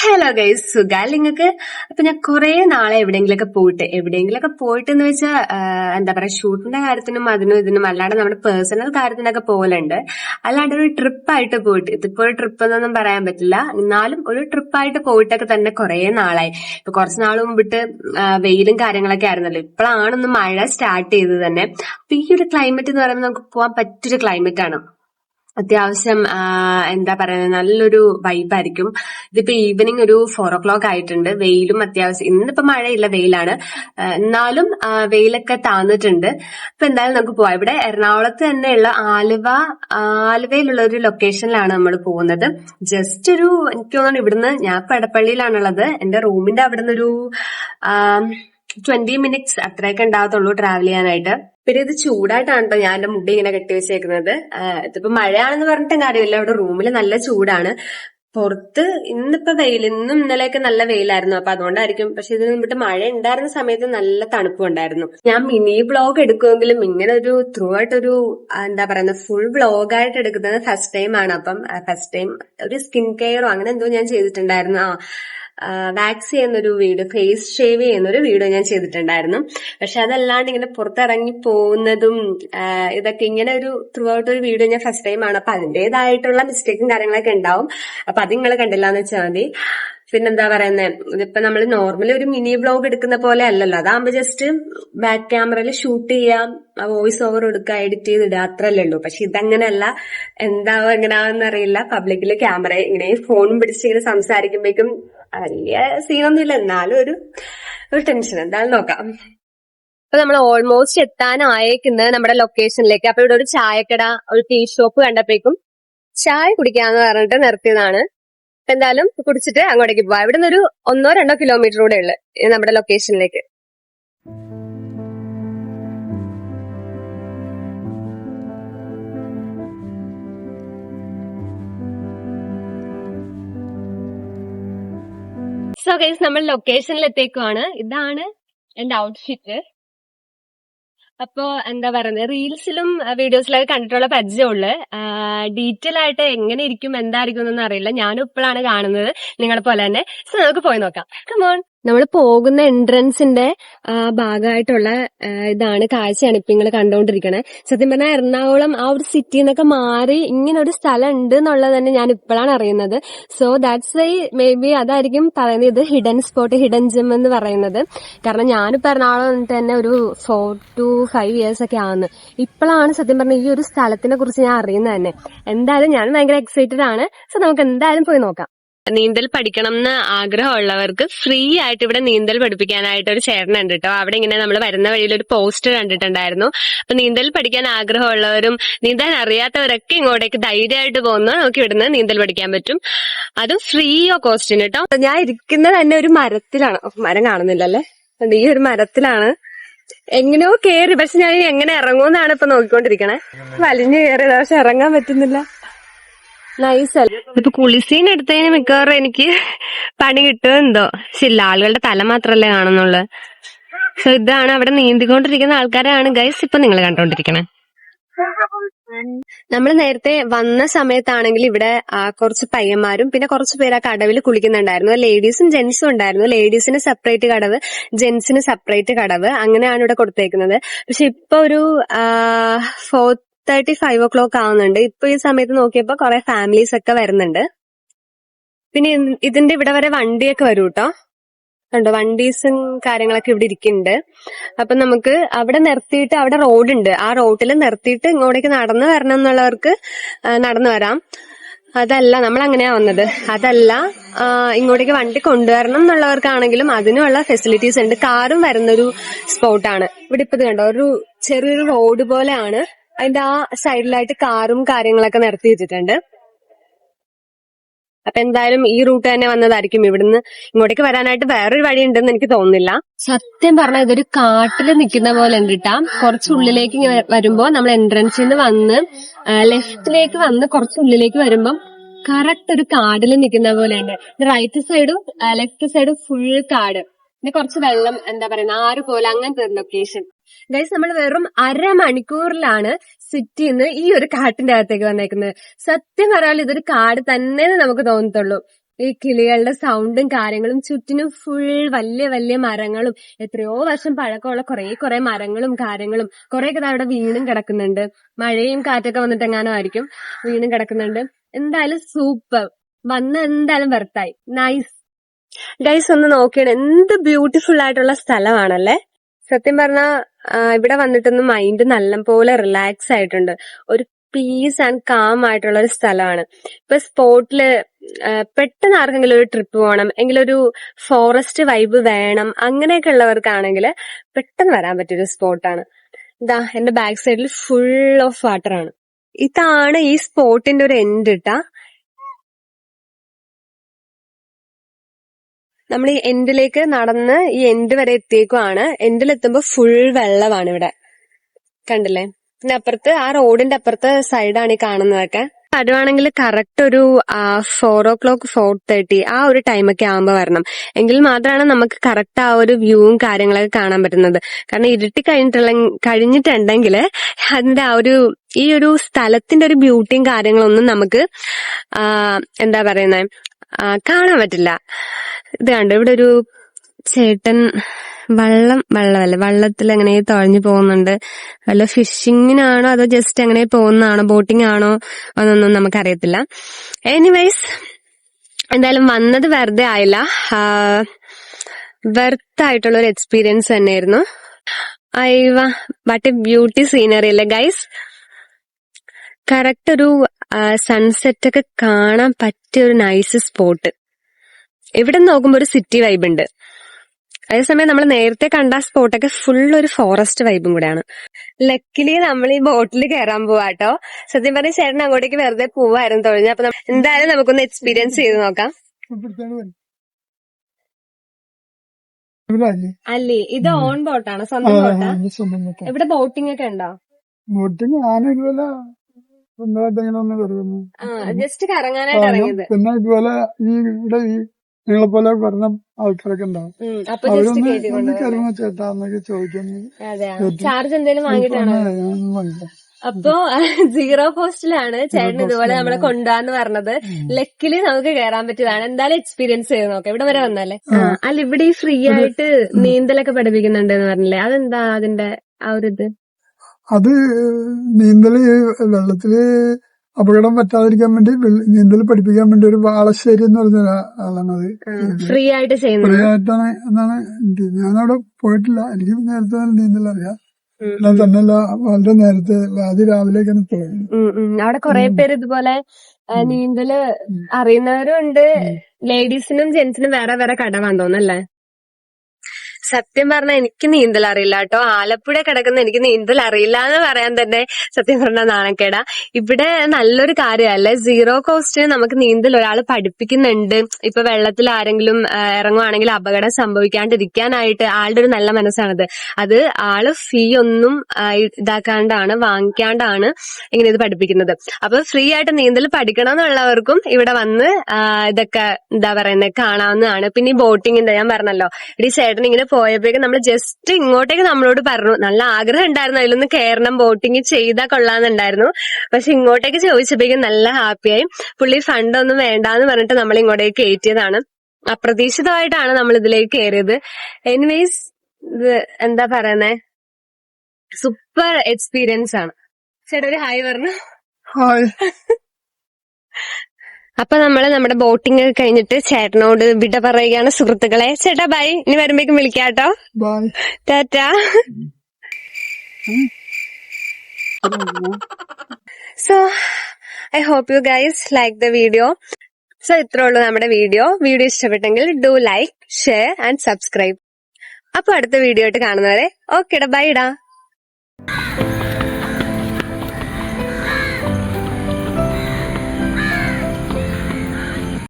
Hello guys സുഖാൽ നിങ്ങൾക്ക് അപ്പൊ ഞാൻ കുറെ നാളെ എവിടെയെങ്കിലൊക്കെ പോയിട്ട് എവിടെയെങ്കിലൊക്കെ പോയിട്ട് എന്ന് വെച്ചാൽ എന്താ പറയാ ഷൂട്ടിന്റെ കാര്യത്തിനും അതിനും ഇതിനും അല്ലാണ്ട് നമ്മുടെ പേഴ്സണൽ കാര്യത്തിനൊക്കെ പോകലുണ്ട് അല്ലാണ്ട് ഒരു ട്രിപ്പായിട്ട് പോയിട്ട് ഇതിപ്പോ ഒരു ട്രിപ്പ് എന്നൊന്നും പറയാൻ പറ്റില്ല. എന്നാലും ഒരു ട്രിപ്പായിട്ട് പോയിട്ടൊക്കെ തന്നെ കുറെ നാളായി. ഇപ്പൊ കുറച്ച് നാൾ മുമ്പിട്ട് വെയിലും കാര്യങ്ങളൊക്കെ ആയിരുന്നല്ലോ. ഇപ്പോഴാണ് ഒന്ന് മഴ സ്റ്റാർട്ട് ചെയ്തത് തന്നെ. അപ്പൊ ഈ ഒരു ക്ലൈമറ്റ് എന്ന് പറയുമ്പോൾ നമുക്ക് പോകാൻ പറ്റൊരു ക്ലൈമറ്റ് ആണ്. അത്യാവശ്യം എന്താ പറയുന്നത് നല്ലൊരു വൈബായിരിക്കും ഇതിപ്പോ ഈവനിങ് ഒരു ഫോർ ഓ ക്ലോക്ക് ആയിട്ടുണ്ട്. വെയിലും അത്യാവശ്യം ഇന്നിപ്പോ മഴയില്ല വെയിലാണ്. എന്നാലും വെയിലൊക്കെ താന്നിട്ടുണ്ട്. അപ്പൊ എന്തായാലും നമുക്ക് പോവാം. ഇവിടെ എറണാകുളത്ത് തന്നെയുള്ള ആലുവ ആലുവയിലുള്ള ഒരു ലൊക്കേഷനിലാണ് നമ്മൾ പോകുന്നത്. ജസ്റ്റ് ഒരു എനിക്ക് തോന്നുന്നു ഇവിടുന്ന് ഞാൻ ഇപ്പൊ എടപ്പള്ളിയിലാണുള്ളത്. എന്റെ റൂമിന്റെ അവിടുന്ന് ഒരു ട്വന്റി മിനിറ്റ്സ് അത്രയൊക്കെ ഉണ്ടാകത്തുള്ളൂ ട്രാവൽ ചെയ്യാനായിട്ട്. പിന്നെ ഇത് ചൂടായിട്ടാണ് കേട്ടോ ഞാൻ എന്റെ മുടി ഇങ്ങനെ കെട്ടി വെച്ചേക്കുന്നത്. ഇതിപ്പോ മഴയാണെന്ന് പറഞ്ഞിട്ടും കാര്യമില്ല. ഇവിടെ റൂമിൽ നല്ല ചൂടാണ്. പുറത്ത് ഇന്നിപ്പോ വെയിൽ ഇന്നും ഇന്നലെയൊക്കെ നല്ല വെയിലായിരുന്നു. അപ്പൊ അതുകൊണ്ടായിരിക്കും. പക്ഷെ ഇതിന് മുമ്പിട്ട് മഴ ഉണ്ടായിരുന്ന സമയത്ത് നല്ല തണുപ്പ് ഉണ്ടായിരുന്നു. ഞാൻ മിനി ബ്ലോഗ് എടുക്കുമെങ്കിലും ഇങ്ങനെ ഒരു ത്രൂ ആയിട്ട് ഒരു എന്താ പറയുന്നത് ഫുൾ വ്ളോഗായിട്ട് എടുക്കുന്നത് ഫസ്റ്റ് ടൈം ആണ്. അപ്പം ഫസ്റ്റ് ടൈം ഒരു സ്കിൻ കെയറോ അങ്ങനെ എന്തോ ഞാൻ ചെയ്തിട്ടുണ്ടായിരുന്നു. ആ വാക്സ് ചെയ്യുന്നൊരു വീഡിയോ ഫേസ് ഷേവ് ചെയ്യുന്നൊരു വീഡിയോ ഞാൻ ചെയ്തിട്ടുണ്ടായിരുന്നു. പക്ഷെ അതല്ലാണ്ട് ഇങ്ങനെ പുറത്തിറങ്ങി പോകുന്നതും ഇതൊക്കെ ഇങ്ങനെ ഒരു ത്രൂ ഔട്ട് ഒരു വീഡിയോ ഞാൻ ഫസ്റ്റ് ടൈം ആണ്. അപ്പൊ അതിന്റേതായിട്ടുള്ള മിസ്റ്റേക്കും കാര്യങ്ങളൊക്കെ ഉണ്ടാവും. അപ്പൊ അത് നിങ്ങൾ കണ്ടില്ല എന്ന് വെച്ചാൽ മതി. പിന്നെന്താ പറയുന്നത് ഇതിപ്പോ നമ്മൾ നോർമലി ഒരു മിനി വ്ലോഗ് എടുക്കുന്ന പോലെ അല്ലല്ലോ. അതാകുമ്പോ ജസ്റ്റ് ബാക്ക് ക്യാമറയിൽ ഷൂട്ട് ചെയ്യാം വോയിസ് ഓവർ എടുക്കുക എഡിറ്റ് ചെയ്ത് ഇടുക അത്രല്ലേ ഉള്ളൂ പക്ഷെ ഇതങ്ങനെയല്ല. എന്താവും എങ്ങനെയാവെന്ന് അറിയില്ല. പബ്ലിക്കിൽ ക്യാമറ ഇങ്ങനെ ഫോണും പിടിച്ച് ഇങ്ങനെ സംസാരിക്കുമ്പോഴേക്കും വലിയ സീനൊന്നുമില്ല എന്നാലും ഒരു ഒരു ടെൻഷൻ എന്തായാലും നോക്കാം. അപ്പൊ നമ്മൾ ഓൾമോസ്റ്റ് എത്താനായേക്കുന്നത് നമ്മുടെ ലൊക്കേഷനിലേക്ക് അപ്പൊ ഇവിടെ ഒരു ചായക്കട ഒരു ടീ ഷോപ്പ് കണ്ടപ്പോഴേക്കും ചായ കുടിക്കാന്ന് പറഞ്ഞിട്ട് നിർത്തിയതാണ്. എന്തായാലും കുടിച്ചിട്ട് അങ്ങോട്ടേക്ക് പോവാം. ഇവിടെ ഒരു ഒന്നോ രണ്ടോ കിലോമീറ്റർ കൂടെ ഉള്ളു നമ്മുടെ ലൊക്കേഷനിലേക്ക് സോ ഗൈസ് നമ്മൾ ലൊക്കേഷനിൽ എത്തേക്കുവാണ് ഇതാണ് എന്റെ ഔട്ട്ഫിറ്റ് അപ്പോ എന്താ പറയുന്നത് റീൽസിലും വീഡിയോസിലൊക്കെ കണ്ടിട്ടുള്ള പരിചയമുള്ളു. ഡീറ്റെയിൽ ആയിട്ട് എങ്ങനെ ഇരിക്കും എന്തായിരിക്കും എന്നൊന്നും അറിയില്ല. ഞാനും ഇപ്പോഴാണ് കാണുന്നത് നിങ്ങളെ പോലെ തന്നെ. സോ നമുക്ക് പോയി നോക്കാം. കമോൺ നമ്മൾ പോകുന്ന എൻട്രൻസിന്റെ ഭാഗമായിട്ടുള്ള ഇതാണ് കാഴ്ചയാണ് ഇപ്പൊ നിങ്ങൾ കണ്ടുകൊണ്ടിരിക്കണേ സത്യം പറഞ്ഞാൽ എറണാകുളം ആ ഒരു സിറ്റി എന്നൊക്കെ മാറി ഇങ്ങനെ ഒരു സ്ഥലം ഉണ്ട് എന്നുള്ളത് തന്നെ ഞാൻ ഇപ്പോഴാണ് അറിയുന്നത്. So that's why maybe അതായിരിക്കും പറയുന്നത് ഹിഡൻ സ്പോട്ട് ഹിഡൻ ജിം എന്ന് പറയുന്നത്. കാരണം ഞാനിപ്പോ എറണാകുളം വന്നിട്ട് തന്നെ ഒരു ഫോർ ടു ഫൈവ് ഇയേഴ്സ് ഒക്കെ ആണ് ഇപ്പോഴാണ് സത്യം പറഞ്ഞാൽ ഈ ഒരു സ്ഥലത്തിനെ കുറിച്ച് ഞാൻ അറിയുന്നത് തന്നെ. എന്തായാലും ഞാൻ ഭയങ്കര എക്സൈറ്റഡ് ആണ്. സോ നമുക്ക് എന്തായാലും പോയി നോക്കാം. നീന്തൽ പഠിക്കണം എന്ന് ആഗ്രഹമുള്ളവർക്ക് ഫ്രീ ആയിട്ട് ഇവിടെ നീന്തൽ പഠിപ്പിക്കാനായിട്ട് ഒരു ചേട്ടനുണ്ട് കേട്ടോ അവിടെ ഇങ്ങനെ നമ്മൾ വരുന്ന വഴിയിൽ ഒരു പോസ്റ്റർ കണ്ടിട്ടുണ്ടായിരുന്നു. അപ്പൊ നീന്തൽ പഠിക്കാൻ ആഗ്രഹമുള്ളവരും നീന്താൻ അറിയാത്തവരൊക്കെ ഇങ്ങോട്ടേക്ക് ധൈര്യമായിട്ട് പോകുന്നു നമുക്ക് ഇവിടുന്ന് നീന്തൽ പഠിക്കാൻ പറ്റും. അതും ഫ്രീ ഓ കോസ്റ്റിന് കേട്ടോ ഞാൻ ഇരിക്കുന്നത് തന്നെ ഒരു മരത്തിലാണ്. മരം കാണുന്നില്ലല്ലേ? ഈ ഒരു മരത്തിലാണ്. എങ്ങനെയോ കേറി. പക്ഷെ ഞാൻ എങ്ങനെ ഇറങ്ങുമെന്നാണ് ഇപ്പൊ നോക്കിക്കൊണ്ടിരിക്കണേ. വലിഞ്ഞു കയറിയത് പക്ഷെ ഇറങ്ങാൻ പറ്റുന്നില്ല. നൈസ് ഇപ്പൊ കുളിസീൻ എടുത്തതിന് മിക്കവാറും എനിക്ക് പണി കിട്ടുമെന്തോ പക്ഷെ ആളുകളുടെ തല മാത്രല്ലേ കാണുന്നുള്ളു. സോ ഇതാണ് അവിടെ നീന്തിക്കൊണ്ടിരിക്കുന്ന ആൾക്കാരാണ്. ഗൈസ് ഇപ്പൊ നിങ്ങൾ കണ്ടോണ്ടിരിക്കണേ. നമ്മൾ നേരത്തെ വന്ന സമയത്താണെങ്കിൽ ഇവിടെ കുറച്ച് പയ്യന്മാരും പിന്നെ കുറച്ച് പേര് ആ കടവിൽ കുളിക്കുന്നുണ്ടായിരുന്നു. ലേഡീസും ജെന്റ്സും ഉണ്ടായിരുന്നു. ലേഡീസിന് സെപ്പറേറ്റ് കടവ് ജെന്റ്സിന് സെപ്പറേറ്റ് കടവ്. അങ്ങനെയാണ് ഇവിടെ കൊടുത്തേക്കുന്നത്. പക്ഷെ ഇപ്പൊ ഒരു four thirty five o'clock ആവുന്നുണ്ട്. ഇപ്പൊ ഈ സമയത്ത് നോക്കിയപ്പോ കുറെ ഫാമിലീസ് ഒക്കെ വരുന്നുണ്ട്. പിന്നെ ഇതിന്റെ ഇവിടെ വരെ വണ്ടിയൊക്കെ വരും കേട്ടോ കണ്ടോ വണ്ടീസും കാര്യങ്ങളൊക്കെ ഇവിടെ ഇരിക്കുന്നുണ്ട്. അപ്പൊ നമുക്ക് അവിടെ നിർത്തിയിട്ട് അവിടെ റോഡുണ്ട്. ആ റോഡിൽ നിർത്തിയിട്ട് ഇങ്ങോട്ടേക്ക് നടന്നു വരണം എന്നുള്ളവർക്ക് നടന്നു വരാം. അതല്ല നമ്മൾ അങ്ങനെയാ വന്നത്. അതല്ല ഇങ്ങോട്ടേക്ക് വണ്ടി കൊണ്ടുവരണം എന്നുള്ളവർക്കാണെങ്കിലും അതിനുള്ള ഫെസിലിറ്റീസ് ഉണ്ട്. കാറും വരുന്നൊരു സ്പോട്ടാണ് ഇവിടെ ഇപ്പൊ കണ്ടോ ഒരു ചെറിയൊരു റോഡ് പോലെയാണ്. അതിന്റെ ആ സൈഡിലായിട്ട് കാറും കാര്യങ്ങളൊക്കെ നിർത്തി വെച്ചിട്ടുണ്ട്. അപ്പൊ എന്തായാലും ഈ റൂട്ട് തന്നെ വന്നതായിരിക്കും. ഇവിടുന്ന് ഇങ്ങോട്ടേക്ക് വരാനായിട്ട് വേറൊരു വഴി ഉണ്ടെന്ന് എനിക്ക് തോന്നുന്നില്ല. സത്യം പറഞ്ഞാൽ ഇതൊരു കാട്ടിൽ നിൽക്കുന്ന പോലെ ഉണ്ട് കേട്ടാ കുറച്ച് ഉള്ളിലേക്ക് ഇങ്ങനെ വരുമ്പോ നമ്മൾ എൻട്രൻസിൽ നിന്ന് വന്ന് ലെഫ്റ്റിലേക്ക് വന്ന് കുറച്ചുള്ളിലേക്ക് വരുമ്പം കറക്റ്റ് ഒരു കാടിൽ നിൽക്കുന്ന പോലെ ഉണ്ട്. റൈറ്റ് സൈഡും ലെഫ്റ്റ് സൈഡും ഫുൾ കാട്. പിന്നെ കുറച്ച് വെള്ളം എന്താ പറയുക ആറ് പോലെ അങ്ങനത്തെ ഒരു ലൊക്കേഷൻ ഗൈസ് നമ്മൾ വെറും അരമണിക്കൂറിലാണ് സിറ്റി നിന്ന് ഈ ഒരു കാട്ടിന്റെ അകത്തേക്ക് വന്നേക്കുന്നത്. സത്യം പറയാൻ ഇതൊരു കാട് തന്നെ നമുക്ക് തോന്നത്തുള്ളൂ. ഈ കിളികളുടെ സൗണ്ടും കാര്യങ്ങളും ചുറ്റിനും ഫുൾ വലിയ വലിയ മരങ്ങളും എത്രയോ വർഷം പഴക്കമുള്ള കുറെ കുറെ മരങ്ങളും കാര്യങ്ങളും കുറെയൊക്കെ ഒക്കെ അവിടെ വീണും കിടക്കുന്നുണ്ട്. മഴയും കാറ്റൊക്കെ വന്നിട്ട് എങ്ങാനും ആയിരിക്കും വീണും കിടക്കുന്നുണ്ട്. എന്തായാലും സൂപ്പർ വന്ന് എന്തായാലും വെർത്തായി നൈസ് ഗൈസ് ഒന്ന് നോക്കിയാണ് എന്ത് ബ്യൂട്ടിഫുൾ ആയിട്ടുള്ള സ്ഥലമാണല്ലേ? സത്യം പറഞ്ഞാ ഇവിടെ വന്നിട്ടൊന്ന് മൈൻഡ് നല്ലപോലെ റിലാക്സ് ആയിട്ടുണ്ട്. ഒരു പീസ് ആൻഡ് കാം ആയിട്ടുള്ള ഒരു സ്ഥലമാണ്. ഇപ്പൊ സ്പോട്ടിൽ പെട്ടെന്ന് ആർക്കെങ്കിലും ഒരു ട്രിപ്പ് പോകണം എങ്കിലും ഒരു ഫോറസ്റ്റ് വൈബ് വേണം അങ്ങനെയൊക്കെ ഉള്ളവർക്കാണെങ്കിൽ പെട്ടെന്ന് വരാൻ പറ്റിയൊരു സ്പോട്ടാണ് ഇതാ എന്റെ ബാക്ക് സൈഡിൽ ഫുൾ ഓഫ് വാട്ടർ ആണ്. ഇതാണ് ഈ സ്പോട്ടിന്റെ ഒരു എൻഡ് ഇട്ടാ നമ്മൾ ഈ എൻഡിലേക്ക് നടന്ന് ഈ എൻഡ് വരെ എത്തിയേക്കുവാണ്. എൻഡിലെത്തുമ്പോ ഫുൾ വെള്ളമാണ് ഇവിടെ. കണ്ടില്ലേ? പിന്നെ അപ്പുറത്ത് ആ റോഡിന്റെ അപ്പുറത്തെ സൈഡാണ് ഈ കാണുന്നതൊക്കെ. വരുവാണെങ്കിൽ കറക്റ്റ് ഒരു four o'clock four thirty ആ ഒരു ടൈമൊക്കെ ആകുമ്പോൾ വരണം. എങ്കിൽ മാത്രമാണ് നമുക്ക് കറക്റ്റ് ആ ഒരു വ്യൂവും കാര്യങ്ങളൊക്കെ കാണാൻ പറ്റുന്നത്. കാരണം ഇരുട്ടി കഴിഞ്ഞിട്ടുള്ള കഴിഞ്ഞിട്ടുണ്ടെങ്കിൽ അതിന്റെ ആ ഒരു ഈ ഒരു സ്ഥലത്തിന്റെ ഒരു ബ്യൂട്ടിയും കാര്യങ്ങളൊന്നും നമുക്ക് എന്താ പറയുന്നത് കാണാൻ പറ്റില്ല. ഇത് കണ്ടു? ഇവിടെ ഒരു ചേട്ടൻ വള്ളം വള്ളമല്ല? വള്ളത്തിൽ അങ്ങനെ തുഴഞ്ഞു പോകുന്നുണ്ട്. വല്ല ഫിഷിങ്ങിനാണോ അതോ ജസ്റ്റ് അങ്ങനെ പോകുന്നതാണോ? ബോട്ടിംഗ് ആണോ? എന്നൊന്നും നമുക്കറിയത്തില്ല. എനിവൈസ് എന്തായാലും വന്നത് വെറുതെ ആയില്ല. വെർത്ത് ആയിട്ടുള്ള ഒരു എക്സ്പീരിയൻസ് തന്നെയായിരുന്നു. I what a beauty scenery അല്ലേ ഗൈസ് കറക്റ്റ് ഒരു സൺസെറ്റ് ഒക്കെ കാണാൻ പറ്റിയ ഒരു നൈസ് സ്പോട്ട് ഇവിടെ നോക്കുമ്പോ ഒരു സിറ്റി വൈബ് ഉണ്ട്. അതേസമയം നമ്മൾ നേരത്തെ കണ്ട സ്പോട്ടൊക്കെ ഫുൾ ഒരു ഫോറസ്റ്റ് വൈബും കൂടെയാണ്. ലക്കിലി നമ്മൾ ഈ ബോട്ടിൽ കയറാൻ പോവാട്ടോ. സത്യം പറഞ്ഞ ചേട്ടൻ അങ്ങോട്ടേക്ക് വെറുതെ പോവായിരുന്നു തൊഴിഞ്ഞ. അപ്പൊ എന്തായാലും നമുക്കൊന്ന് എക്സ്പീരിയൻസ് ചെയ്ത് നോക്കാം. അല്ലേ? ഇത് ഓൺ ബോട്ടാണ് സ്വന്തം ബോട്ടാ ഇവിടെ ബോട്ടിംഗ് ഒക്കെ ഉണ്ടോ? ബോട്ടിങ് ഞാൻ ജസ്റ്റ് കറങ്ങാനായിട്ട് ഇറങ്ങിയത്. പിന്നെ ഇതുപോലെ ഈ ഇവിടെ ഈ നിങ്ങളെ പോലെ പറഞ്ഞ ആൾക്കാരൊക്കെ ഉണ്ടാവും. അവരൊന്ന് ചേട്ടാന്നൊക്കെ ചോദിക്കുന്നു ചാർജ് എന്തെങ്കിലും വാങ്ങിയിട്ടാണോ അപ്പൊ സീറോ കോസ്റ്റിലാണ് ചേട്ടൻ ഇതുപോലെ നമ്മളെ കൊണ്ടുപോകാന്ന് പറഞ്ഞത്. ലക്കിൽ നമുക്ക് കേറാൻ പറ്റിയതാണ്. എന്തായാലും എക്സ്പീരിയൻസ് ചെയ്ത് നോക്കാം. ഇവിടെ വരെ വന്നല്ലേ? അല്ല ഇവിടെ ഈ ഫ്രീ ആയിട്ട് നീന്തലൊക്കെ പഠിപ്പിക്കുന്നുണ്ട് എന്ന് പറഞ്ഞില്ലേ? അതെന്താ അതിന്റെ ആ ഒരു ഇത്? അത് നീന്തൽ വെള്ളത്തിൽ അപകടം പറ്റാതിരിക്കാൻ വേണ്ടി നീന്തൽ പഠിപ്പിക്കാൻ വേണ്ടി ഒരു വാളശ്ശേരി എന്ന് പറഞ്ഞ ഒരാ- ആളാണ് അത് ഫ്രീ ആയിട്ട് ഫ്രീ ആയിട്ടാണ് എന്നാണ് എനിക്ക് ഞാനവിടെ പോയിട്ടില്ല. എനിക്ക് നേരത്തെ നീന്തൽ അറിയാം. എന്നാൽ തന്നെയല്ല വളരെ നേരത്തെ അതിരാവിലേക്കാണ് തുടങ്ങി. ഉം, ഉം. അവിടെ കുറെ പേര് ഇതുപോലെ നീന്തൽ അറിയുന്നവരും ഉണ്ട്. ലേഡീസിനും ജെന്റ്സിനും വേറെ വേറെ കടവാൻ തോന്നല്ലേ സത്യം പറഞ്ഞാൽ എനിക്ക് നീന്തൽ അറിയില്ല കേട്ടോ. ആലപ്പുഴ കിടക്കുന്ന എനിക്ക് നീന്തൽ അറിയില്ല എന്ന് പറയാൻ തന്നെ സത്യം പറഞ്ഞാൽ നാണക്കേടാ. ഇവിടെ നല്ലൊരു കാര്യമല്ലേ സീറോ കോസ്റ്റ് നമുക്ക് നീന്തൽ ഒരാൾ പഠിപ്പിക്കുന്നുണ്ട്. ഇപ്പൊ വെള്ളത്തിൽ ആരെങ്കിലും ഇറങ്ങുവാണെങ്കിൽ അപകടം സംഭവിക്കാണ്ടിരിക്കാനായിട്ട് ആളുടെ ഒരു നല്ല മനസ്സാണത്. അത് ആൾ ഫീ ഒന്നും ഇതാക്കാണ്ടാണ് വാങ്ങിക്കാണ്ടാണ് ഇങ്ങനെ ഇത് പഠിപ്പിക്കുന്നത്. അപ്പൊ ഫ്രീ ആയിട്ട് നീന്തൽ പഠിക്കണം എന്നുള്ളവർക്കും ഇവിടെ വന്ന് ഇതൊക്കെ എന്താ പറയുന്നത് കാണാവുന്നതാണ്. പിന്നെ ഈ ബോട്ടിങ്ങിന്റെ ഞാൻ പറഞ്ഞല്ലോ. ഇടി ചേട്ടൻ ഇങ്ങനെ പോയപ്പോഴേക്കും നമ്മൾ ജസ്റ്റ് ഇങ്ങോട്ടേക്ക് നമ്മളോട് പറഞ്ഞു. നല്ല ആഗ്രഹം ഉണ്ടായിരുന്നു. അതിലൊന്ന് കയറണം ബോട്ടിങ് ചെയ്താൽ കൊള്ളാന്നുണ്ടായിരുന്നു പക്ഷെ ഇങ്ങോട്ടേക്ക് ചോദിച്ചപ്പോഴേക്കും നല്ല ഹാപ്പിയായി പുള്ളി ഫണ്ടൊന്നും വേണ്ടാന്ന് പറഞ്ഞിട്ട് നമ്മൾ ഇങ്ങോട്ടേക്ക് കയറ്റിയതാണ്. അപ്രതീക്ഷിതമായിട്ടാണ് നമ്മൾ ഇതിലേക്ക് കയറിയത്. എനിവേസ് ഇത് എന്താ പറയുന്നേ? സൂപ്പർ എക്സ്പീരിയൻസ് ആണ്. ചേട്ടാ ഒരു ഹായ് പറഞ്ഞു. ഹായ് അപ്പൊ നമ്മൾ നമ്മുടെ ബോട്ടിംഗ് ഒക്കെ കഴിഞ്ഞിട്ട് ചേട്ടനോട് വിട പറയുകയാണ്. സുഹൃത്തുക്കളെ ചേട്ടാ ബൈ ഇനി വരുമ്പോഴേക്കും വിളിക്കാട്ടോ Tata. So I hope you guys like the video so ഇത്രേ ഉള്ളൂ നമ്മുടെ വീഡിയോ വീഡിയോ ഇഷ്ടപ്പെട്ടെങ്കിൽ do like share and subscribe അപ്പൊ അടുത്ത വീഡിയോ ആയിട്ട് കാണുന്നവരെ ഓക്കേടാ ബൈ